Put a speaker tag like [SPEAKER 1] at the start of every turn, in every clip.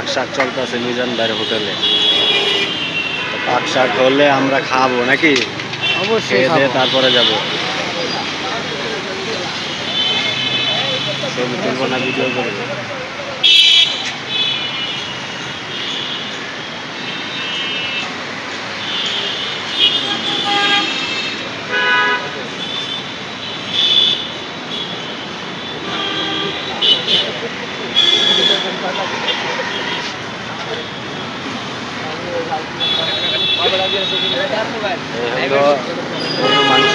[SPEAKER 1] পাক শাক চলতেছে মিজান বাইরে হোটেলে। পাক শাক হলে আমরা খাব নাকি?
[SPEAKER 2] অবশ্যই
[SPEAKER 1] তারপরে যাব। ছবি তুলবো না ভিডিও করব। গরুর মাংস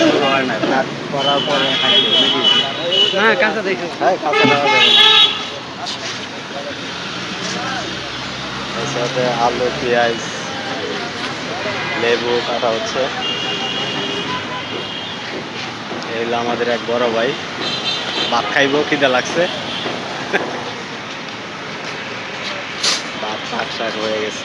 [SPEAKER 1] শুরু হয়। না পাক করার পরে খাইতে নাকি?
[SPEAKER 2] হ্যাঁ কাঁচা দেখো।
[SPEAKER 1] হ্যাঁ কাঁচা টাকা দেবে সাথে আলু পেঁয়াজ লেবু কাটা হচ্ছে। এই হলো আমাদের এক বড় ভাই। ভাত খাইবো খিদে লাগছে। ভাত শাক শাক হয়ে গেছে।